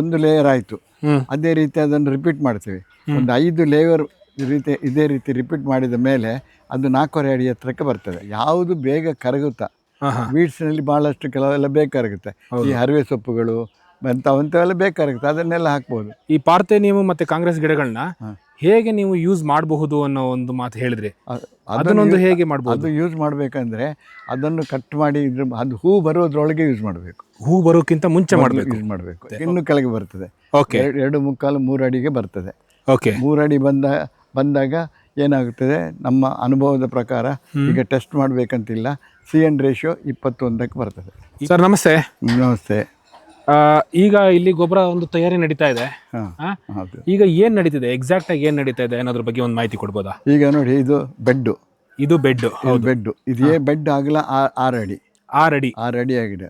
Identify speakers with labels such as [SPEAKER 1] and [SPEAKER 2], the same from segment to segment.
[SPEAKER 1] ಒಂದು ಲೇಯರ್ ಆಯಿತು. ಅದೇ ರೀತಿ ಅದನ್ನು ರಿಪೀಟ್ ಮಾಡ್ತೀವಿ. ಒಂದು ಐದು ಲೇಯರ್ ರೀತಿ ಇದೇ ರೀತಿ ರಿಪೀಟ್ ಮಾಡಿದ ಮೇಲೆ ಅದು ನಾಲ್ಕೂವರೆ ಅಡಿ ಎತ್ತರಕ್ಕೆ ಬರ್ತದೆ. ಯಾವುದು ಬೇಗ ಕರಗುತ್ತಾ? ವೀಟ್ಸ್ನಲ್ಲಿ ಭಾಳಷ್ಟು ಕೆಲವೆಲ್ಲ ಬೇಕಾಗುತ್ತೆ ಈ ಹರಿವೆ ಸೊಪ್ಪುಗಳು ಅಂಥವಂಥವೆಲ್ಲ ಬೇಕಾಗುತ್ತೆ ಅದನ್ನೆಲ್ಲ ಹಾಕ್ಬೋದು.
[SPEAKER 2] ಈ ಪಾರ್ಥೇನಿಯಮ್ ಮತ್ತೆ ಕಾಂಗ್ರೆಸ್ ಗಿಡಗಳನ್ನ. ಹೇಗೆ ನೀವು ಯೂಸ್ ಮಾಡಬಹುದು ಅನ್ನೋ ಒಂದು ಮಾತು ಹೇಳಿದ್ರೆ ಅದನ್ನೊಂದು ಹೇಗೆ ಮಾಡಬಹುದು
[SPEAKER 1] ಅದು ಯೂಸ್ ಮಾಡಬೇಕಂದ್ರೆ ಅದನ್ನು ಕಟ್ ಮಾಡಿ ಇದ್ರ ಅದು ಹೂ ಬರೋದ್ರೊಳಗೆ ಯೂಸ್ ಮಾಡಬೇಕು.
[SPEAKER 2] ಹೂ ಬರೋಕ್ಕಿಂತ ಮುಂಚೆ ಮಾಡಬೇಕು.
[SPEAKER 1] ಯೂಸ್ ಮಾಡಬೇಕು. ಇನ್ನು ಕೆಳಗೆ ಬರ್ತದೆ.
[SPEAKER 2] ಓಕೆ
[SPEAKER 1] ಎರಡು ಮುಕ್ಕಾಲು ಮೂರು ಅಡಿಗೆ ಬರ್ತದೆ.
[SPEAKER 2] ಓಕೆ
[SPEAKER 1] ಮೂರು ಅಡಿ ಬಂದ ಬಂದಾಗ ಏನಾಗುತ್ತದೆ? ನಮ್ಮ ಅನುಭವದ ಪ್ರಕಾರ ಈಗ ಟೆಸ್ಟ್ ಮಾಡಬೇಕಂತಿಲ್ಲ. ಸಿ ಎನ್ ರೇಷಿಯೋ ಇಪ್ಪತ್ತೊಂದಕ್ಕೆ ಬರ್ತದೆ.
[SPEAKER 2] ಸರ್ ನಮಸ್ತೆ.
[SPEAKER 1] ನಮಸ್ತೆ.
[SPEAKER 2] ಈಗ ಇಲ್ಲಿ ಗೊಬ್ಬರ ಒಂದು ತಯಾರಿ ನಡೀತಾ ಇದೆ.
[SPEAKER 1] ಹಾಂ
[SPEAKER 2] ಆ?
[SPEAKER 1] ಹೌದು.
[SPEAKER 2] ಈಗ ಏನ್ ನಡೀತಿದೆ? ಎಕ್ಸಾಕ್ಟ್ ಆಗಿ ಏನ್ ನಡೀತಾ ಇದೆ ಅನ್ನೋದ್ರ ಬಗ್ಗೆ ಒಂದು ಮಾಹಿತಿ ಕೊಡ್ಬೋದಾ?
[SPEAKER 1] ಈಗ ನೋಡಿ ಇದು ಬೆಡ್ಡು.
[SPEAKER 2] ಇದು ಬೆಡ್
[SPEAKER 1] ಬೆಡ್ಡು. ಇದೇ ಬೆಡ್ ಆಗಲ ಆರು ಅಡಿ.
[SPEAKER 2] ಆರ್ ಅಡಿ
[SPEAKER 1] ಆರು ಅಡಿ ಆಗಿದೆ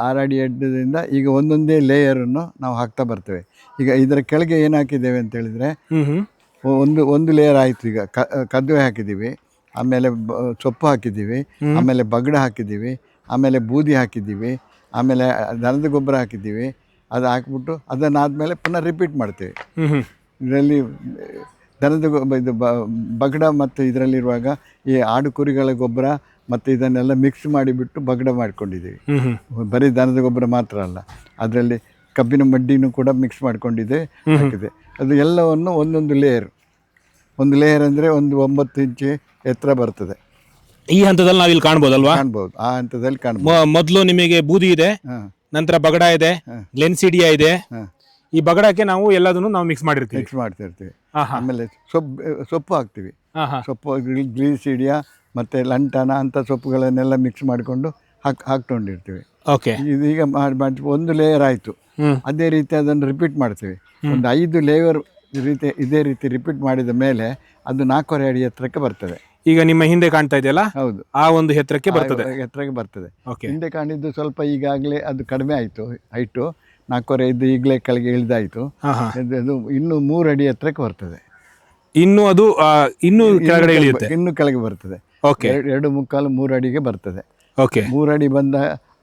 [SPEAKER 1] ಆರು ಅಡಿ ಅಡ್ಡದಿಂದ ಈಗ ಒಂದೊಂದೇ ಲೇಯರ್ ಅನ್ನು ನಾವು ಹಾಕ್ತಾ ಬರ್ತೇವೆ. ಈಗ ಇದರ ಕೆಳಗೆ ಏನು ಹಾಕಿದ್ದೇವೆ ಅಂತ ಹೇಳಿದ್ರೆ
[SPEAKER 2] ಹ್ಮ್ ಹ್ಮ್.
[SPEAKER 1] ಒಂದು ಒಂದು ಲೇಯರ್ ಆಯ್ತು ಈಗ. ಕ ಹಾಕಿದೀವಿ ಹಾಕಿದ್ದೀವಿ ಆಮೇಲೆ ಬ- ಸೊಪ್ಪು ಹಾಕಿದ್ದೀವಿ ಆಮೇಲೆ ಬಗಡ ಹಾಕಿದ್ದೀವಿ ಆಮೇಲೆ ಬೂದಿ ಹಾಕಿದ್ದೀವಿ ಆಮೇಲೆ ದನದ ಗೊಬ್ಬರ ಹಾಕಿದ್ದೀವಿ ಅದು ಹಾಕ್ಬಿಟ್ಟು ಅದನ್ನಾದಮೇಲೆ ಪುನಃ ರಿಪೀಟ್ ಮಾಡ್ತೀವಿ. ಇದರಲ್ಲಿ ದನದ ಗೊಬ್ಬ ಇದು ಬಗಡ ಮತ್ತು ಇದರಲ್ಲಿರುವಾಗ ಈ ಆಡು ಕುರಿಗಳ ಗೊಬ್ಬರ ಮತ್ತು ಇದನ್ನೆಲ್ಲ ಮಿಕ್ಸ್ ಮಾಡಿಬಿಟ್ಟು ಬಗಡ ಮಾಡ್ಕೊಂಡಿದ್ದೀವಿ. ಬರೀ ದನದ ಗೊಬ್ಬರ ಮಾತ್ರ ಅಲ್ಲ ಅದರಲ್ಲಿ ಕಬ್ಬಿನ ಮಡ್ಡಿನೂ ಕೂಡ ಮಿಕ್ಸ್ ಮಾಡಿಕೊಂಡಿದೆ ಹಾಕಿದೆ ಅದು ಎಲ್ಲವನ್ನು ಒಂದೊಂದು ಲೇಯರ್ ಒಂದು ಲೇಯರ್ ಅಂದರೆ ಒಂದು ಒಂಬತ್ತು ಇಂಚು ಎತ್ತರ ಬರ್ತದೆ.
[SPEAKER 2] ಈ ಹಂತದಲ್ಲಿ ನಾವಿಲ್ಲಿ ಕಾಣ್ಬೋದಲ್ವಾ?
[SPEAKER 1] ಕಾಣ್ಬೋದು. ಆ ಹಂತದಲ್ಲಿ ಕಾಣ್ಬೋದು.
[SPEAKER 2] ಮೊದಲು ನಿಮಗೆ ಬೂದಿ ಇದೆ
[SPEAKER 1] ಹಾಂ.
[SPEAKER 2] ನಂತರ ಬಗಡ ಇದೆ ಗ್ಲೆನ್ಸಿಡಿಯಾ ಇದೆ.
[SPEAKER 1] ಹಾಂ.
[SPEAKER 2] ಈ ಬಗಡಕ್ಕೆ ನಾವು ಎಲ್ಲದನ್ನು ನಾವು ಮಿಕ್ಸ್ ಮಾಡಿರ್ತೀವಿ.
[SPEAKER 1] ಮಿಕ್ಸ್ ಮಾಡ್ತಿರ್ತೀವಿ.
[SPEAKER 2] ಹಾ
[SPEAKER 1] ಆಮೇಲೆ ಸೊಪ್ಪು ಸೊಪ್ಪು ಹಾಕ್ತೀವಿ.
[SPEAKER 2] ಹಾ ಹಾ
[SPEAKER 1] ಸೊಪ್ಪು ಗ್ರೀಸಿಡಿಯಾ ಮತ್ತೆ ಲಂಟನ ಅಂತ ಸೊಪ್ಪುಗಳನ್ನೆಲ್ಲ ಮಿಕ್ಸ್ ಮಾಡಿಕೊಂಡು ಹಾಕ್ ಹಾಕ್ಕೊಂಡಿರ್ತೀವಿ.
[SPEAKER 2] ಓಕೆ
[SPEAKER 1] ಇದೀಗ ಮಾಡಿ ಮಾಡಿ ಒಂದು ಲೇಯರ್ ಆಯಿತು.
[SPEAKER 2] ಹ್ಮ್.
[SPEAKER 1] ಅದೇ ರೀತಿ ಅದನ್ನು ರಿಪೀಟ್ ಮಾಡ್ತೀವಿ. ಒಂದು ಐದು ಲೇಯರ್ ರೀತಿ ಇದೇ ರೀತಿ ರಿಪೀಟ್ ಮಾಡಿದ ಮೇಲೆ ಅದು ನಾಲ್ಕೂವರೆ ಅಡಿ ಎತ್ತರಕ್ಕೆ ಬರ್ತದೆ.
[SPEAKER 2] ಈಗ ನಿಮ್ಮ ಹಿಂದೆ ಕಾಣ್ತಾ ಇದೆಯಲ್ಲ?
[SPEAKER 1] ಹೌದು.
[SPEAKER 2] ಆ ಒಂದು ಎತ್ತರಕ್ಕೆ ಬರ್ತದೆ.
[SPEAKER 1] ಎತ್ತರಕ್ಕೆ ಬರ್ತದೆ.
[SPEAKER 2] ಓಕೆ
[SPEAKER 1] ಹಿಂದೆ ಕಾಣಿದ್ದು ಸ್ವಲ್ಪ ಈಗಾಗಲೇ ಅದು ಕಡಿಮೆ ಆಯಿತು ಹೈಟು ನಾಲ್ಕೂವರೆ ಇದ್ದು ಈಗಲೇ ಕೆಳಗೆ ಇಳಿದಾಯಿತು. ಅದು ಇನ್ನು ಮೂರು ಅಡಿ ಎತ್ತರಕ್ಕೆ ಬರ್ತದೆ.
[SPEAKER 2] ಇನ್ನು ಅದು ಇನ್ನು ಕೆಳಗಡೆ ಇಳಿಯುತ್ತೆ?
[SPEAKER 1] ಇನ್ನು ಕೆಳಗೆ ಬರ್ತದೆ.
[SPEAKER 2] ಓಕೆ
[SPEAKER 1] ಎರಡು ಮುಕ್ಕಾಲು ಮೂರು ಅಡಿಗೆ ಬರ್ತದೆ.
[SPEAKER 2] ಓಕೆ
[SPEAKER 1] ಮೂರು ಅಡಿ ಬಂದ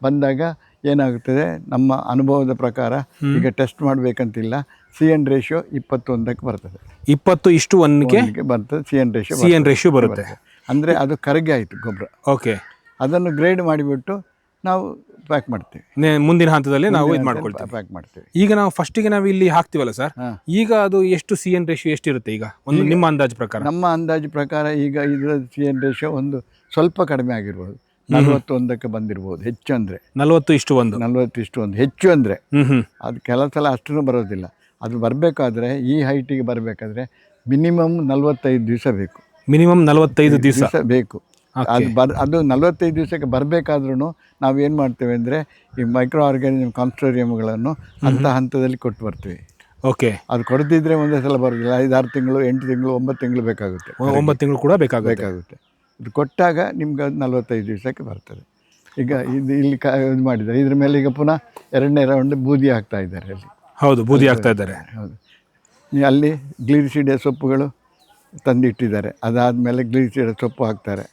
[SPEAKER 1] ಬಂದಾಗ ಏನಾಗುತ್ತದೆ? ನಮ್ಮ ಅನುಭವದ ಪ್ರಕಾರ ಈಗ ಟೆಸ್ಟ್ ಮಾಡಬೇಕಂತಿಲ್ಲ. ಸಿ ಎನ್ ರೇಷಿಯೋ ಇಪ್ಪತ್ತೊಂದಕ್ಕೆ ಬರ್ತದೆ.
[SPEAKER 2] ಇಪ್ಪತ್ತು ಇಷ್ಟು ಒಂದಕ್ಕೆ
[SPEAKER 1] ಬರ್ತದೆ. C N ratio
[SPEAKER 2] C N ratio ಬರುತ್ತೆ.
[SPEAKER 1] ಅಂದರೆ ಅದು ಕರಗಿ ಆಯಿತು ಗೊಬ್ಬರ.
[SPEAKER 2] ಓಕೆ.
[SPEAKER 1] ಅದನ್ನು ಗ್ರೇಡ್ ಮಾಡಿಬಿಟ್ಟು ನಾವು ಪ್ಯಾಕ್ ಮಾಡ್ತೀವಿ.
[SPEAKER 2] ಮುಂದಿನ ಹಂತದಲ್ಲಿ ನಾವು ಇದು ಮಾಡ್ಕೊಳ್ತೀವಿ.
[SPEAKER 1] ಪ್ಯಾಕ್ ಮಾಡ್ತೀವಿ.
[SPEAKER 2] ಈಗ ನಾವು ಫಸ್ಟಿಗೆ ನಾವು ಇಲ್ಲಿ ಹಾಕ್ತೀವಲ್ಲ ಸರ್ ಈಗ ಅದು ಎಷ್ಟು ಸಿ ಎನ್ ರೇಷಿಯೋ ಎಷ್ಟಿರುತ್ತೆ ಈಗ? ಒಂದು ನಿಮ್ಮ ಅಂದಾಜು ಪ್ರಕಾರ.
[SPEAKER 1] ನಮ್ಮ ಅಂದಾಜು ಪ್ರಕಾರ ಈಗ ಇದರ ಸಿ ಎನ್ ರೇಷಿಯೋ ಒಂದು ಸ್ವಲ್ಪ ಕಡಿಮೆ ಆಗಿರ್ಬೋದು. ನಲವತ್ತೊಂದಕ್ಕೆ ಬಂದಿರ್ಬೋದು. ಹೆಚ್ಚು ಅಂದರೆ.
[SPEAKER 2] ನಲ್ವತ್ತು ಇಷ್ಟು ಒಂದು.
[SPEAKER 1] ನಲವತ್ತು ಇಷ್ಟು ಒಂದು. ಹೆಚ್ಚು ಅಂದರೆ. ಅದು ಕೆಲವು ಸಲ ಅಷ್ಟೂ ಬರೋದಿಲ್ಲ. ಅದು ಬರಬೇಕಾದ್ರೆ ಈ ಹೈಟಿಗೆ ಬರಬೇಕಾದ್ರೆ ಮಿನಿಮಮ್ ನಲವತ್ತೈದು ದಿವಸ ಬೇಕು.
[SPEAKER 2] ಮಿನಿಮಮ್ ನಲವತ್ತೈದು ದಿವಸ
[SPEAKER 1] ಬೇಕು. ಅದು ಬರ್ ಅದು ನಲವತ್ತೈದು ದಿವಸಕ್ಕೆ ಬರಬೇಕಾದ್ರೂ ನಾವು ಏನು ಮಾಡ್ತೇವೆ ಅಂದರೆ ಈ ಮೈಕ್ರೋ ಆರ್ಗ್ಯಾನಿಸಮ್ ಕಾನ್ಸ್ಟೋರಿಯಮ್ಗಳನ್ನು ಹಂತ ಹಂತದಲ್ಲಿ ಕೊಟ್ಟು ಬರ್ತೀವಿ.
[SPEAKER 2] ಓಕೆ
[SPEAKER 1] ಅದು ಕೊಡದಿದ್ದರೆ ಒಂದೇ ಸಲ ಬರೋದಿಲ್ಲ. ಐದಾರು ತಿಂಗಳು ಎಂಟು ತಿಂಗಳು ಒಂಬತ್ತು ತಿಂಗಳು ಬೇಕಾಗುತ್ತೆ.
[SPEAKER 2] ಒಂಬತ್ತು ತಿಂಗಳು ಕೂಡ ಬೇಕಾಗುತ್ತೆ.
[SPEAKER 1] ಇದು ಕೊಟ್ಟಾಗ ನಿಮ್ಗೆ ಅದು ನಲವತ್ತೈದು ದಿವಸಕ್ಕೆ ಬರ್ತದೆ. ಈಗ ಇದು ಇಲ್ಲಿ ಕ ಇದು ಮಾಡಿದ್ದಾರೆ. ಇದ್ರ ಮೇಲೆ ಈಗ ಪುನಃ ಎರಡನೇ ರೌಂಡ್ ಬೂದಿ ಹಾಕ್ತಾ ಇದ್ದಾರೆ ಅಲ್ಲಿ.
[SPEAKER 2] ಹೌದು ಬೂದಿ ಹಾಕ್ತಾ ಇದ್ದಾರೆ.
[SPEAKER 1] ಹೌದು. ಅಲ್ಲಿ ಗ್ಲೀರಿಸಿಡಿಯ ಸೊಪ್ಪುಗಳು ತಂದಿಟ್ಟಿದ್ದಾರೆ. ಅದಾದಮೇಲೆ ಗ್ಲೀರಿಸಿಡಿಯ ಸೊಪ್ಪು ಹಾಕ್ತಾರೆ.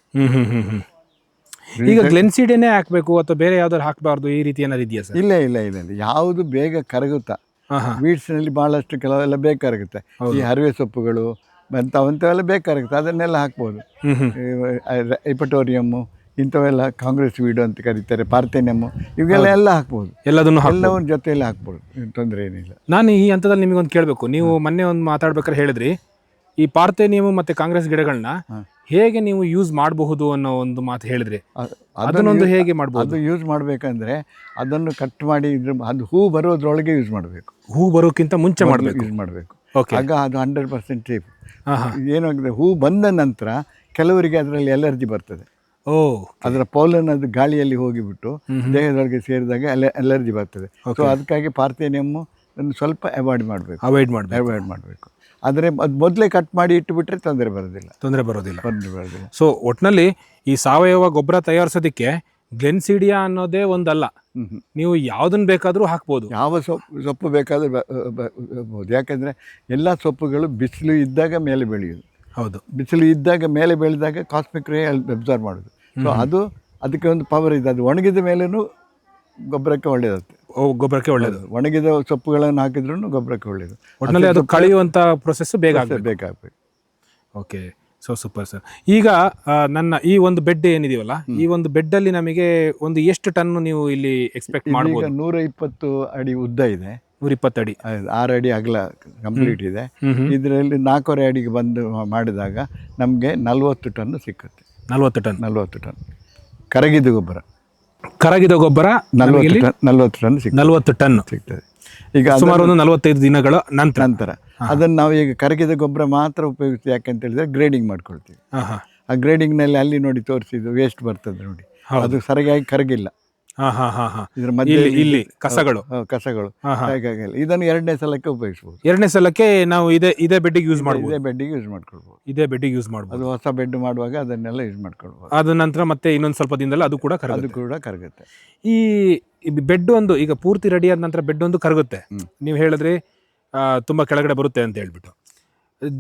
[SPEAKER 2] ಈಗ ಗ್ಲೆನ್ಸಿಡೇನೆ ಹಾಕಬೇಕು ಅಥವಾ ಬೇರೆ ಯಾವ್ದಾದ್ರು ಹಾಕಬಾರ್ದು ಈ ರೀತಿ ಏನಾದ್ರು ಇದೆಯಾ ಸರ್?
[SPEAKER 1] ಇಲ್ಲ ಇಲ್ಲ ಇಲ್ಲ ಇಲ್ಲ. ಯಾವುದು ಬೇಗ ಕರಗುತ್ತಾ? ವೀಟ್ಸ್ನಲ್ಲಿ ಭಾಳಷ್ಟು ಕೆಲವೆಲ್ಲ ಬೇಕಾಗುತ್ತೆ ಈ ಹರಿವೆ ಸೊಪ್ಪುಗಳು ಅಂಥವಂಥವೆಲ್ಲ ಬೇಕಾಗುತ್ತೆ ಅದನ್ನೆಲ್ಲ ಹಾಕ್ಬೋದು.
[SPEAKER 2] ಎಪಟೋರಿಯಮ್ಮು
[SPEAKER 1] ಇಪಟೋರಿಯಮ್ಮು ಇಂಥವೆಲ್ಲ ಕಾಂಗ್ರೆಸ್ ವೀಡು ಅಂತ ಕರೀತಾರೆ ಪಾರ್ಥೇನಿಯಮ್ಮು ಇವೆಲ್ಲ ಎಲ್ಲ ಹಾಕ್ಬೋದು.
[SPEAKER 2] ಎಲ್ಲದನ್ನು
[SPEAKER 1] ಎಲ್ಲವನ್ನ ಜೊತೆಯಲ್ಲಿ ಹಾಕ್ಬೋದು. ತೊಂದರೆ ಏನಿಲ್ಲ.
[SPEAKER 2] ನಾನು ಈ ಹಂತದಲ್ಲಿ ನಿಮಗೊಂದು ಕೇಳಬೇಕು. ನೀವು ಮೊನ್ನೆ ಒಂದು ಮಾತಾಡ್ಬೇಕಾದ್ರೆ ಹೇಳಿದ್ರಿ ಈ ಪಾರ್ಥೇನಿಯಮ್ ಮತ್ತೆ ಕಾಂಗ್ರೆಸ್ ಗಿಡಗಳನ್ನ ಹೇಗೆ ನೀವು ಯೂಸ್ ಮಾಡಬಹುದು ಅನ್ನೋ ಒಂದು ಮಾತು ಹೇಳಿದ್ರಿ. ಅದನ್ನೊಂದು ಹೇಗೆ ಮಾಡ್ಬೋದು?
[SPEAKER 1] ಅದು ಯೂಸ್ ಮಾಡಬೇಕಂದ್ರೆ ಅದನ್ನು ಕಟ್ ಮಾಡಿ ಇದ್ರ ಅದು ಹೂ ಬರೋದ್ರೊಳಗೆ ಯೂಸ್ ಮಾಡಬೇಕು.
[SPEAKER 2] ಹೂ ಬರೋಕ್ಕಿಂತ ಮುಂಚೆ ಮಾಡಬೇಕು.
[SPEAKER 1] ಯೂಸ್ ಮಾಡಬೇಕು.
[SPEAKER 2] ಓಕೆ
[SPEAKER 1] ಆಗ ಅದು ಹಂಡ್ರೆಡ್ ಪರ್ಸೆಂಟ್ ಸೇಫ್ ಏನಾಗಿದೆ ಹೂ ಬಂದ ನಂತರ ಕೆಲವರಿಗೆ ಅದರಲ್ಲಿ ಎಲರ್ಜಿ ಬರ್ತದೆ.
[SPEAKER 2] ಓ
[SPEAKER 1] ಅದರ ಪೌಲನ್ ಅದು ಗಾಳಿಯಲ್ಲಿ ಹೋಗಿಬಿಟ್ಟು ದೇಹದೊಳಗೆ ಸೇರಿದಾಗ ಎಲೆ ಅಲರ್ಜಿ ಬರ್ತದೆ. ಸೊ ಅದಕ್ಕಾಗಿ ಪಾರ್ಥೇನಿಯಮ್ಮು ಸ್ವಲ್ಪ ಅವಾಯ್ಡ್ ಮಾಡಬೇಕು.
[SPEAKER 2] ಅವಾಯ್ಡ್ ಮಾಡಬೇಕು.
[SPEAKER 1] ಅವಾಯ್ಡ್ ಮಾಡಬೇಕು. ಆದರೆ ಅದು ಮೊದಲೇ ಕಟ್ ಮಾಡಿ ಇಟ್ಟುಬಿಟ್ರೆ ತೊಂದರೆ ಬರೋದಿಲ್ಲ.
[SPEAKER 2] ತೊಂದರೆ ಬರೋದಿಲ್ಲ.
[SPEAKER 1] ತೊಂದರೆ ಬರೋದಿಲ್ಲ.
[SPEAKER 2] ಸೊ ಒಟ್ಟಿನಲ್ಲಿ ಈ ಸಾವಯವ ಗೊಬ್ಬರ ತಯಾರಿಸೋದಕ್ಕೆ ಗ್ಲೆನ್ಸಿಡಿಯಾ ಅನ್ನೋದೇ ಒಂದಲ್ಲ. ನೀವು ಯಾವ್ದನ್ನ ಬೇಕಾದರೂ ಹಾಕ್ಬೋದು.
[SPEAKER 1] ಯಾವ ಸೊಪ್ಪು ಸೊಪ್ಪು ಬೇಕಾದರೂ ಬಹುದು. ಯಾಕಂದರೆ ಎಲ್ಲ ಸೊಪ್ಪುಗಳು ಬಿಸಿಲು ಇದ್ದಾಗ ಮೇಲೆ ಬೆಳೆಯೋದು.
[SPEAKER 2] ಹೌದು.
[SPEAKER 1] ಬಿಸಿಲು ಇದ್ದಾಗ ಮೇಲೆ ಬೆಳೆದಾಗ ಕಾಸ್ಮಿಕ್ ರೇ ಅಬ್ಸರ್ವ್ ಮಾಡೋದು. ಸೊ ಅದು ಅದಕ್ಕೆ ಒಂದು ಪವರ್ ಇದೆ. ಅದು ಒಣಗಿದ ಮೇಲೂ ಗೊಬ್ಬರಕ್ಕೆ ಒಳ್ಳೆಯದಾಗುತ್ತೆ
[SPEAKER 2] ಗೊಬ್ಬರಕ್ಕೆ ಒಳ್ಳೆಯದು
[SPEAKER 1] ಒಣಗಿದ ಸೊಪ್ಪುಗಳನ್ನು ಹಾಕಿದ್ರೂ ಗೊಬ್ಬರಕ್ಕೆ ಒಳ್ಳೆಯದು
[SPEAKER 2] ಒಟ್ಟಿನಲ್ಲಿ ಅದು ಕಳೆಯುವಂಥ ಪ್ರೊಸೆಸ್ ಬೇಗ
[SPEAKER 1] ಬೇಕಾಗಬೇಕು
[SPEAKER 2] ಓಕೆ ಸೊ ಸೂಪರ್ ಸರ್ ಈಗ ಆ, ನನ್ನ ಈ ಒಂದು ಬೆಡ್ ಏನಿದೆಯಲ್ಲ ಈ ಒಂದು ಬೆಡ್ ಅಲ್ಲಿ ನಮಗೆ ಒಂದು ಎಷ್ಟು ಟನ್ ನೀವು ಇಲ್ಲಿ ಎಕ್ಸ್ಪೆಕ್ಟ್
[SPEAKER 1] ಈಗ
[SPEAKER 2] ಮಾಡ್ಬೋದು?
[SPEAKER 1] ನೂರ ಇಪ್ಪತ್ತು ಅಡಿ ಉದ್ದ ಇದೆ.
[SPEAKER 2] ನೂರ ಇಪ್ಪತ್ತಡಿ
[SPEAKER 1] ಅದು ಆರು ಅಡಿ ಅಗಲ ಕಂಪ್ಲೀಟ್ ಇದೆ. ಇದರಲ್ಲಿ ನಾಲ್ಕೂವರೆ ಅಡಿಗೆ ಬಂದು ಮಾಡಿದಾಗ ನಮಗೆ ನಲ್ವತ್ತು ಟನ್ ಸಿಕ್ಕುತ್ತೆ.
[SPEAKER 2] ನಲವತ್ತು ಟನ್
[SPEAKER 1] ನಲ್ವತ್ತು ಟನ್ ಕರಗಿದ ಗೊಬ್ಬರ.
[SPEAKER 2] ಕರಗಿದ ಗೊಬ್ಬರ
[SPEAKER 1] ನಲವತ್ತು ಟನ್ ನಲ್ವತ್ತು ಟನ್ ಸಿಕ್
[SPEAKER 2] ನಲ್ವತ್ತು ಟನ್
[SPEAKER 1] ಸಿಗ್ತದೆ. ಈಗ ಅದ
[SPEAKER 2] ಸುಮಾರು ಒಂದು ನಲವತ್ತೈದು ದಿನಗಳ ನಂತರ.
[SPEAKER 1] ನಂತರ. ಅದನ್ನು ನಾವು ಈಗ ಕರಗಿದ ಗೊಬ್ಬರ ಮಾತ್ರ ಉಪಯೋಗಿಸ್ತೀವಿ. ಯಾಕಂತ ಹೇಳಿದ್ರೆ ಗ್ರೇಡಿಂಗ್ ಮಾಡ್ಕೊಳ್ತೀವಿ. ಆ ಗ್ರೇಡಿಂಗ್ನಲ್ಲಿ ಅಲ್ಲಿ ನೋಡಿ ತೋರಿಸಿದ್ದು ವೇಸ್ಟ್ ಬರ್ತದೆ ನೋಡಿ. ಅದು ಸರಿಯಾಗಿ ಕರಗಿಲ್ಲ.
[SPEAKER 2] ಹಾ ಹಾ ಹಾ ಹಾ
[SPEAKER 1] ಇದ್ರ ಮಧ್ಯೆ
[SPEAKER 2] ಇಲ್ಲಿ ಕಸಗಳು.
[SPEAKER 1] ಕಸಗಳು. ಹಾಗಾಗಿ ಇದನ್ನು ಎರಡನೇ ಸಲಕ್ಕೆ ಉಪಯೋಗಿಸಬಹುದು
[SPEAKER 2] ಎರಡನೇ ಸಲಕ್ಕೆ ನಾವು ಇದೇ ಇದೇ ಬೆಡ್ಡಿಗೆ ಯೂಸ್ ಮಾಡ್ಬೋದು.
[SPEAKER 1] ಇದೇ ಬೆಡ್ಡಿಗೆ ಯೂಸ್ ಮಾಡ್ಕೊಳ್ಬೋದು.
[SPEAKER 2] ಇದೇ ಬೆಡ್ಡಿಗೆ ಯೂಸ್ ಮಾಡ್ಬೋದು.
[SPEAKER 1] ಅದು ಹೊಸ ಬೆಡ್ ಮಾಡುವಾಗ ಅದನ್ನೆಲ್ಲ ಯೂಸ್ ಮಾಡ್ಕೊಳ್ಬೋದು.
[SPEAKER 2] ಅದ ನಂತರ ಮತ್ತೆ ಇನ್ನೊಂದು ಸ್ವಲ್ಪ ದಿನದಲ್ಲಿ ಅದು ಕೂಡ
[SPEAKER 1] ಅದು
[SPEAKER 2] ಕರಗುತ್ತೆ
[SPEAKER 1] ಕೂಡ ಕರಗುತ್ತೆ.
[SPEAKER 2] ಈ ಬೆಡ್ ಒಂದು ಈಗ ಪೂರ್ತಿ ರೆಡಿ ಆದ ನಂತರ ಬೆಡ್ ಒಂದು ಕರಗುತ್ತೆ. ನೀವು ಹೇಳಿದ್ರಿ ತುಂಬಾ ಕೆಳಗಡೆ ಬರುತ್ತೆ ಅಂತ ಹೇಳ್ಬಿಟ್ಟು.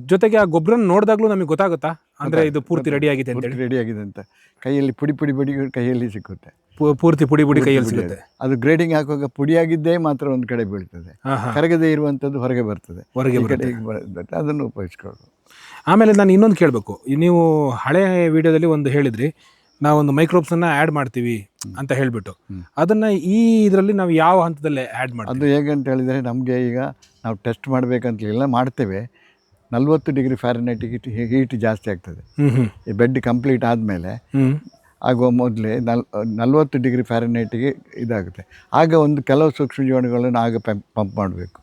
[SPEAKER 2] ಜೊತೆಗೆ ಆ ಗೊಬ್ಬರ ನೋಡಿದಾಗ್ಲೂ ನಮಗೆ ಗೊತ್ತಾಗುತ್ತಾ? ಅಂದ್ರೆ ಇದು ಪೂರ್ತಿ ರೆಡಿ ಆಗಿದೆ ಅಂತ ಹೇಳಿ.
[SPEAKER 1] ರೆಡಿ ಆಗಿದೆ ಅಂತ. ಕೈಯಲ್ಲಿ ಪುಡಿ ಪುಡಿ ಪುಡಿ ಕೈಯಲ್ಲಿ ಸಿಕ್ಕುತ್ತೆ.
[SPEAKER 2] ಪೂರ್ತಿ ಪುಡಿ ಪುಡಿ ಕೈಯಲ್ಲಿ ಸಿಗುತ್ತೆ
[SPEAKER 1] ಅದು ಗ್ರೇಡಿಂಗ್ ಹಾಕುವಾಗ ಪುಡಿಯಾಗಿದ್ದೇ ಮಾತ್ರ ಒಂದು ಕಡೆ ಬೀಳ್ತದೆ. ಕರಗದೇ ಇರುವಂಥದ್ದು ಹೊರಗೆ ಬರ್ತದೆ.
[SPEAKER 2] ಹೊರಗೆ ಬರುತ್ತೆ.
[SPEAKER 1] ಬರ್ತದೆ ಅದನ್ನು ಉಪಯೋಗಿಸ್ಕೊಳ್ಳೋದು.
[SPEAKER 2] ಆಮೇಲೆ ನಾನು ಇನ್ನೊಂದು ಕೇಳಬೇಕು. ನೀವು ಹಳೆ ವಿಡಿಯೋದಲ್ಲಿ ಒಂದು ಹೇಳಿದ್ರಿ ನಾವೊಂದು ಮೈಕ್ರೋಬ್ಸ್ ಅನ್ನ ಆ್ಯಡ್ ಮಾಡ್ತೀವಿ ಅಂತ ಹೇಳಿಬಿಟ್ಟು. ಅದನ್ನ ಈ ಇದರಲ್ಲಿ ನಾವು ಯಾವ ಹಂತದಲ್ಲಿ ಆ್ಯಡ್ ಮಾಡ್ತೀವಿ?
[SPEAKER 1] ಅದು ಹೇಗೆ ಅಂತ ಹೇಳಿದರೆ ನಮಗೆ ಈಗ ನಾವು ಟೆಸ್ಟ್ ಮಾಡಬೇಕಂತಲಿಲ್ಲ ಮಾಡ್ತೇವೆ. ನಲ್ವತ್ತು ಡಿಗ್ರಿ ಫ್ಯಾರನೈಟ್ ಹೀಟ್ ಜಾಸ್ತಿ ಆಗ್ತದೆ. ಈ ಬೆಡ್ ಕಂಪ್ಲೀಟ್ ಆದಮೇಲೆ ಆಗುವ ಮೊದಲೇ ನಲ್ ನಲ್ವತ್ತು ಡಿಗ್ರಿ ಫ್ಯಾರನೈಟಿಗೆ ಇದಾಗುತ್ತೆ. ಆಗ ಒಂದು ಕೆಲವು ಸೂಕ್ಷ್ಮ ಜೀವನಗಳನ್ನು ಆಗ ಪಂಪ್ ಮಾಡಬೇಕು.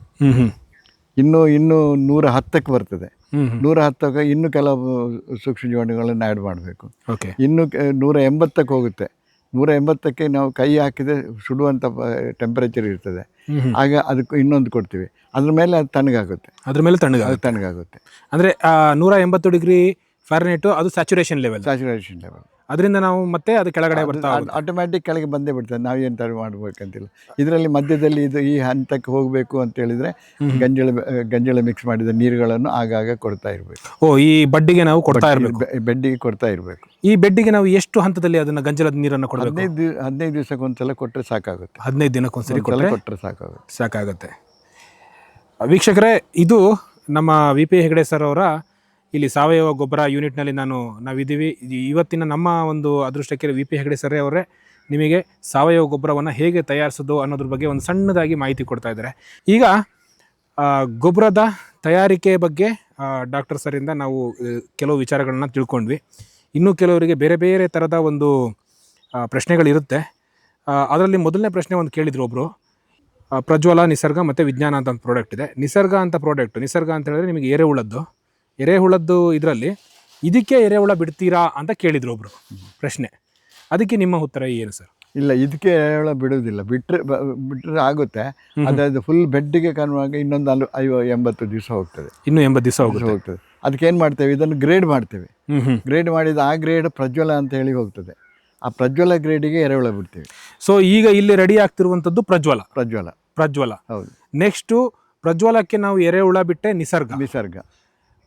[SPEAKER 1] ಇನ್ನೂ ಇನ್ನೂ ನೂರ ಹತ್ತಕ್ಕೆ ಬರ್ತದೆ. ನೂರ ಹತ್ತಕ್ಕೆ ಇನ್ನು ಕೆಲವು ಸೂಕ್ಷ್ಮ ಜೀವಾಣುಗಳನ್ನು ಆ್ಯಡ್ ಮಾಡಬೇಕು.
[SPEAKER 2] ಓಕೆ
[SPEAKER 1] ಇನ್ನು ನೂರ ಎಂಬತ್ತಕ್ಕೆ ಹೋಗುತ್ತೆ. ನೂರ ಎಂಬತ್ತಕ್ಕೆ ನಾವು ಕೈ ಹಾಕಿದರೆ ಸುಡುವಂಥ ಟೆಂಪರೇಚರ್ ಇರ್ತದೆ. ಆಗ ಅದಕ್ಕೆ ಇನ್ನೊಂದು ಕೊಡ್ತೀವಿ. ಅದ್ರ ಮೇಲೆ ಅದು ತಣ್ಣಗಾಗುತ್ತೆ.
[SPEAKER 2] ಅದ್ರ ಮೇಲೆ ತಣ್ಣಗ
[SPEAKER 1] ಅದು ತಣ್ಣಗಾಗುತ್ತೆ.
[SPEAKER 2] ಅಂದ್ರೆ ನೂರ ಎಂಬತ್ತು ಡಿಗ್ರಿ ಫ್ಯಾರನೇಟು ಅದು ಸ್ಯಾಚುರೇಷನ್ ಲೆವೆಲ್
[SPEAKER 1] ಸ್ಯಾಚುರೇಷನ್ ಲೆವೆಲ್
[SPEAKER 2] ಅದರಿಂದ ನಾವು ಮತ್ತೆ ಅದು ಕೆಳಗಡೆ ಬರ್ತಾ ಹೋಗುತ್ತೆ.
[SPEAKER 1] ಆಟೋಮ್ಯಾಟಿಕ್ ಕೆಳಗೆ ಬಂದೇ ಬಿಡ್ತದೆ. ಏನು ತರ ಮಾಡ್ಬೇಕಂತಿಲ್ಲ. ಇದರಲ್ಲಿ ಮಧ್ಯದಲ್ಲಿ ಇದು ಈ ಹಂತಕ್ಕೆ ಹೋಗಬೇಕು ಅಂತ ಹೇಳಿದ್ರೆ ಗಂಜಳ ಗಂಜಳ ಮಿಕ್ಸ್ ಮಾಡಿದ ನೀರುಗಳನ್ನು ಆಗಾಗ ಕೊಡ್ತಾ ಇರಬೇಕು.
[SPEAKER 2] ಓ ಈ ಬಡ್ಡಿಗೆ ನಾವು ಕೊಡ್ತಾ ಇರಬೇಕು.
[SPEAKER 1] ಬೆಡ್ಡಿಗೆ ಕೊಡ್ತಾ ಇರಬೇಕು.
[SPEAKER 2] ಈ ಬೆಡ್ಡಿಗೆ ನಾವು ಎಷ್ಟು ಹಂತದಲ್ಲಿ ಅದನ್ನ ಗಂಜಲದ ನೀರನ್ನು ಕೊಡಬೇಕು?
[SPEAKER 1] ಹದಿನೈದು ದಿವ- ಹದಿನೈದು ದಿವಸಕ್ಕೊಂದ್ಸಲ ಕೊಟ್ಟರೆ ಸಾಕಾಗುತ್ತೆ.
[SPEAKER 2] ಹದಿನೈದು ದಿನಕ್ಕೊಂದ್ಸರಿ
[SPEAKER 1] ಒಂದ್ಸಲ
[SPEAKER 2] ಕೊಟ್ಟರೆ
[SPEAKER 1] ಕೊಟ್ಟರೆ ಸಾಕಾಗುತ್ತೆ.
[SPEAKER 2] ಸಾಕಾಗುತ್ತೆ. ವೀಕ್ಷಕರೇ ಇದು ನಮ್ಮ ವಿ ಪಿ ಹೆಗಡೆ ಸರ್ ಅವರ ಇಲ್ಲಿ ಸಾವಯವ ಗೊಬ್ಬರ ಯೂನಿಟ್ನಲ್ಲಿ ನಾನು ನಾವಿದ್ದೀವಿ. ಇವತ್ತಿನ ನಮ್ಮ ಒಂದು ಅದೃಷ್ಟಕ್ಕೆ ವಿ ಪಿ ಹೆಗಡೆ ಸರ್ ಅವರೇ ನಿಮಗೆ ಸಾವಯವ ಗೊಬ್ಬರವನ್ನು ಹೇಗೆ ತಯಾರಿಸೋದು ಅನ್ನೋದ್ರ ಬಗ್ಗೆ ಒಂದು ಸಣ್ಣದಾಗಿ ಮಾಹಿತಿ ಕೊಡ್ತಾ ಇದ್ದಾರೆ. ಈಗ ಗೊಬ್ಬರದ ತಯಾರಿಕೆ ಬಗ್ಗೆ ಡಾಕ್ಟರ್ ಸರಿಂದ ನಾವು ಕೆಲವು ವಿಚಾರಗಳನ್ನ ತಿಳ್ಕೊಂಡ್ವಿ. ಇನ್ನೂ ಕೆಲವರಿಗೆ ಬೇರೆ ಬೇರೆ ಥರದ ಒಂದು ಪ್ರಶ್ನೆಗಳಿರುತ್ತೆ. ಅದರಲ್ಲಿ ಮೊದಲನೇ ಪ್ರಶ್ನೆ ಒಂದು ಕೇಳಿದ್ರು ಒಬ್ಬರು ಪ್ರಜ್ವಲ, ನಿಸರ್ಗ ಮತ್ತು ವಿಜ್ಞಾನ ಅಂತ ಒಂದು ಪ್ರಾಡಕ್ಟ್ ಇದೆ. ನಿಸರ್ಗ ಅಂತ ಪ್ರಾಡಕ್ಟ್ ನಿಸರ್ಗ ಅಂತ ಹೇಳಿದ್ರೆ ನಿಮಗೆ ಎರೆಹುಳದ್ದು ಎರೆಹುಳದ್ದು ಇದರಲ್ಲಿ ಇದಕ್ಕೆ ಎರೆಹುಳ ಬಿಡ್ತೀರಾ? ಅಂತ ಕೇಳಿದ್ರು ಒಬ್ರು ಪ್ರಶ್ನೆ. ಅದಕ್ಕೆ ನಿಮ್ಮ ಉತ್ತರ ಏನು ಸರ್?
[SPEAKER 1] ಇಲ್ಲ ಇದಕ್ಕೆ ಎರೆಹುಳ ಬಿಡುವುದಿಲ್ಲ. ಬಿಟ್ಟರೆ ಬಿಟ್ಟರೆ ಆಗುತ್ತೆ. ಅದಾದ ಫುಲ್ ಬೆಡ್ಡಿಗೆ ಕಾಣುವಾಗ ಇನ್ನೊಂದು ಅಲ್ಲಿ ಐವ ಎಂಬತ್ತು ದಿವಸ ಹೋಗ್ತದೆ.
[SPEAKER 2] ಇನ್ನು ಎಂಬತ್ತು ದಿವಸ ಹೋಗುತ್ತೆ.
[SPEAKER 1] ಹೋಗ್ತದೆ. ಅದಕ್ಕೆ ಏನು ಮಾಡ್ತೇವೆ? ಇದನ್ನು ಗ್ರೇಡ್ ಮಾಡ್ತೇವೆ. ಗ್ರೇಡ್ ಮಾಡಿದ ಆ ಗ್ರೇಡ್ ಪ್ರಜ್ವಲ ಅಂತ ಹೇಳಿ ಹೋಗ್ತದೆ. ಆ ಪ್ರಜ್ವಲ ಗ್ರೇಡಿಗೆ ಎರೆಹುಳ ಬಿಡ್ತೇವೆ.
[SPEAKER 2] ಸೊ ಈಗ ಇಲ್ಲಿ ರೆಡಿ ಆಗ್ತಿರುವಂಥದ್ದು ಪ್ರಜ್ವಲ.
[SPEAKER 1] ಪ್ರಜ್ವಲ.
[SPEAKER 2] ಪ್ರಜ್ವಲ.
[SPEAKER 1] ಹೌದು.
[SPEAKER 2] ನೆಕ್ಸ್ಟು ಪ್ರಜ್ವಲಕ್ಕೆ ನಾವು ಎರೆಹುಳ ಬಿಟ್ಟೆ ನಿಸರ್ಗ.
[SPEAKER 1] ನಿಸರ್ಗ.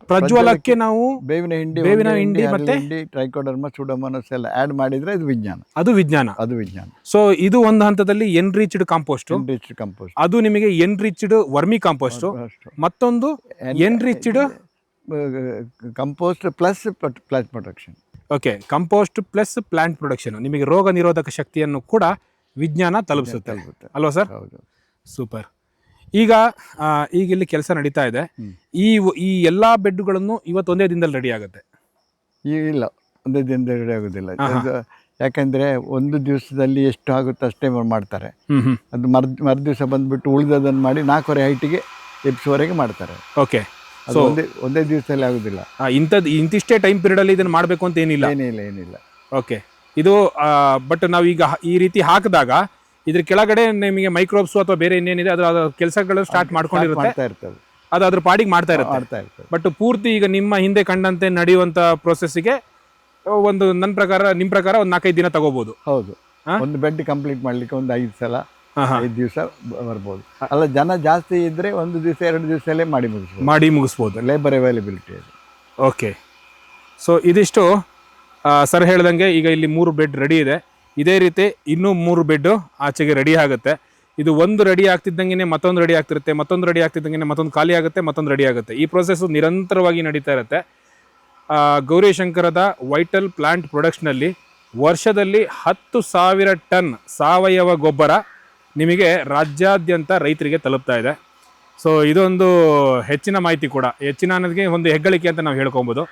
[SPEAKER 2] ಪ್ರಜ್ವಲಕ್ಕೆ ನಾವು
[SPEAKER 1] ಬೇವಿನ ಹಿಂಡಿ
[SPEAKER 2] ಬೇವಿನ ಹಿಂಡಿ ಮತ್ತೆ?
[SPEAKER 1] ಟ್ರೈಕೋಡರ್ಮ ಸುಡಮನಸ್ ಎಲ್ಲ ಆ್ಯಡ್ ಮಾಡಿದ್ರೆ ಇದು ವಿಜ್ಞಾನ.
[SPEAKER 2] ಅದು ವಿಜ್ಞಾನ.
[SPEAKER 1] ಅದು ವಿಜ್ಞಾನ.
[SPEAKER 2] ಸೊ ಇದು ಒಂದು ಹಂತದಲ್ಲಿ ಎನ್ರಿಚ್ಡ್ ಕಾಂಪೋಸ್ಟ್
[SPEAKER 1] ಎನ್ರಿಚ್ಡ್ ಕಂಪೋಸ್ಟ್
[SPEAKER 2] ಅದು ನಿಮಗೆ ಎನ್ರಿಚ್ಡ್ ವರ್ಮಿ ಕಾಂಪೋಸ್ಟ್ ಮತ್ತೊಂದು enriched
[SPEAKER 1] compost plus plant production
[SPEAKER 2] okay compost plus plant production ನಿಮಗೆ ರೋಗ ನಿರೋಧಕ ಶಕ್ತಿಯನ್ನು ಕೂಡ ವಿಜ್ಞಾನ ತಲುಪಿಸುತ್ತೆ. ಅಲ್ವಾ ಸರ್?
[SPEAKER 1] ಹೌದು.
[SPEAKER 2] ಸೂಪರ್ ಈಗ ಈಗ ಇಲ್ಲಿ ಕೆಲಸ ನಡೀತಾ ಇದೆ. ಈ ಈ ಎಲ್ಲಾ ಬೆಡ್ಗಳನ್ನು ಇವತ್ತು ಒಂದೇ ದಿನದಲ್ಲಿ ರೆಡಿ ಆಗುತ್ತೆ.
[SPEAKER 1] ಈಗ ಇಲ್ಲ ಒಂದೇ ದಿನದಲ್ಲಿ ರೆಡಿ ಆಗೋದಿಲ್ಲ. ಯಾಕಂದ್ರೆ ಒಂದು ದಿವಸದಲ್ಲಿ ಎಷ್ಟು ಆಗುತ್ತೆ ಅಷ್ಟೇ ಮಾಡ್ತಾರೆ. ಅದು ಮರ್ ಮರು ದಿವಸ ಬಂದುಬಿಟ್ಟು ಉಳಿದದನ್ನು ಮಾಡಿ ನಾಲ್ಕೂವರೆ ಹೈಟಿಗೆ ಎಪ್ಸುವರೆಗೆ ಮಾಡ್ತಾರೆ.
[SPEAKER 2] ಓಕೆ.
[SPEAKER 1] ಸೊ ಒಂದೇ ಒಂದೇ ದಿವಸದಲ್ಲಿ ಆಗೋದಿಲ್ಲ.
[SPEAKER 2] ಇಂಥದ್ದು ಇಂತಿಷ್ಟೇ ಟೈಮ್ ಪೀರಿಯಡ್ ಅಲ್ಲಿ ಇದನ್ನು ಮಾಡಬೇಕು ಅಂತ ಏನಿಲ್ಲ.
[SPEAKER 1] ಏನಿಲ್ಲ ಏನಿಲ್ಲ.
[SPEAKER 2] ಓಕೆ. ಇದು ಬಟ್ ನಾವೀಗ ಈ ರೀತಿ ಹಾಕಿದಾಗ ಇದ್ರ ಕೆಳಗಡೆ ನಿಮಗೆ ಮೈಕ್ರೋಬ್ಸ್ ಅಥವಾ ಬೇರೆ ಇನ್ನೇನಿದೆ ಅದು ಅದರ ಕೆಲಸಗಳು ಸ್ಟಾರ್ಟ್ ಮಾಡ್ಕೊಂಡಿರುತ್ತೆ.
[SPEAKER 1] ಮಾಡ್ತಾ ಇರ್ತದೆ.
[SPEAKER 2] ಅದು ಅದ್ರ ಪಾಡಿಗೆ ಮಾಡ್ತಾ ಇರುತ್ತೆ.
[SPEAKER 1] ಮಾಡ್ತಾ ಇರ್ತದೆ.
[SPEAKER 2] ಬಟ್ ಪೂರ್ತಿ ಈಗ ನಿಮ್ಮ ಹಿಂದೆ ಕಂಡಂತೆ ನಡೆಯುವಂತ ಪ್ರೊಸೆಸ್ಗೆ ಒಂದು ನನ್ನ ಪ್ರಕಾರ ನಿಮ್ಮ ಪ್ರಕಾರ ಒಂದು ನಾಲ್ಕೈದು ದಿನ ತಗೋಬಹುದು
[SPEAKER 1] ಹೌದು.
[SPEAKER 2] ಹಾ?
[SPEAKER 1] ಒಂದು ಬೆಡ್ ಕಂಪ್ಲೀಟ್ ಮಾಡ್ಲಿಕ್ಕೆ ಒಂದು ಐದು ಸಲ
[SPEAKER 2] ಹಾ ಹಾ.
[SPEAKER 1] ಐದು ದಿವಸ ಬರ್ಬೋದು. ಅಲ್ಲ ಜನ ಜಾಸ್ತಿ ಇದ್ರೆ ಒಂದು ದಿವಸ ಎರಡು ದಿವಸದಲ್ಲೇ ಮಾಡಿ ಮುಗಿಸ್ಬೋದು.
[SPEAKER 2] ಮಾಡಿ ಮುಗಿಸ್ಬೋದು.
[SPEAKER 1] ಲೇಬರ್ ಅವೈಲಬಿಲಿಟಿ ಅದು
[SPEAKER 2] ಓಕೆ ಸೊ ಇದಿಷ್ಟು ಸರ್ ಹೇಳ್ದಂಗೆ ಈಗ ಇಲ್ಲಿ ಮೂರು ಬೆಡ್ ರೆಡಿ ಇದೆ. ಇದೇ ರೀತಿ ಇನ್ನೂ ಮೂರು ಬೆಡ್ಡು ಆಚೆಗೆ ರೆಡಿ ಆಗುತ್ತೆ. ಇದು ಒಂದು ರೆಡಿ ಆಗ್ತಿದ್ದಂಗೆ ಮತ್ತೊಂದು ರೆಡಿ ಆಗ್ತಿರುತ್ತೆ, ಮತ್ತೊಂದು ರೆಡಿ ಆಗ್ತಿದ್ದಂಗೆ ಮತ್ತೊಂದು ಖಾಲಿ ಆಗುತ್ತೆ, ಮತ್ತೊಂದು ರೆಡಿ ಆಗುತ್ತೆ. ಈ ಪ್ರೊಸೆಸ್ಸು ನಿರಂತರವಾಗಿ ನಡೀತಾ ಇರುತ್ತೆ. ಗೌರಿಶಂಕರದ ವೈಟಲ್ ಪ್ಲಾಂಟ್ ಪ್ರೊಡಕ್ಷನಲ್ಲಿ ವರ್ಷದಲ್ಲಿ ಹತ್ತು ಸಾವಿರ ಟನ್ ಸಾವಯವ ಗೊಬ್ಬರ ನಿಮಗೆ ರಾಜ್ಯಾದ್ಯಂತ ರೈತರಿಗೆ ತಲುಪ್ತಾ ಇದೆ. ಸೊ ಇದೊಂದು ಹೆಚ್ಚಿನ ಮಾಹಿತಿ ಕೂಡ. ಹೆಚ್ಚಿನ ಅನ್ನೋದಕ್ಕೆ ಒಂದು ಹೆಗ್ಗಳಿಕೆ ಅಂತ ನಾವು ಹೇಳ್ಕೊಬೋದು.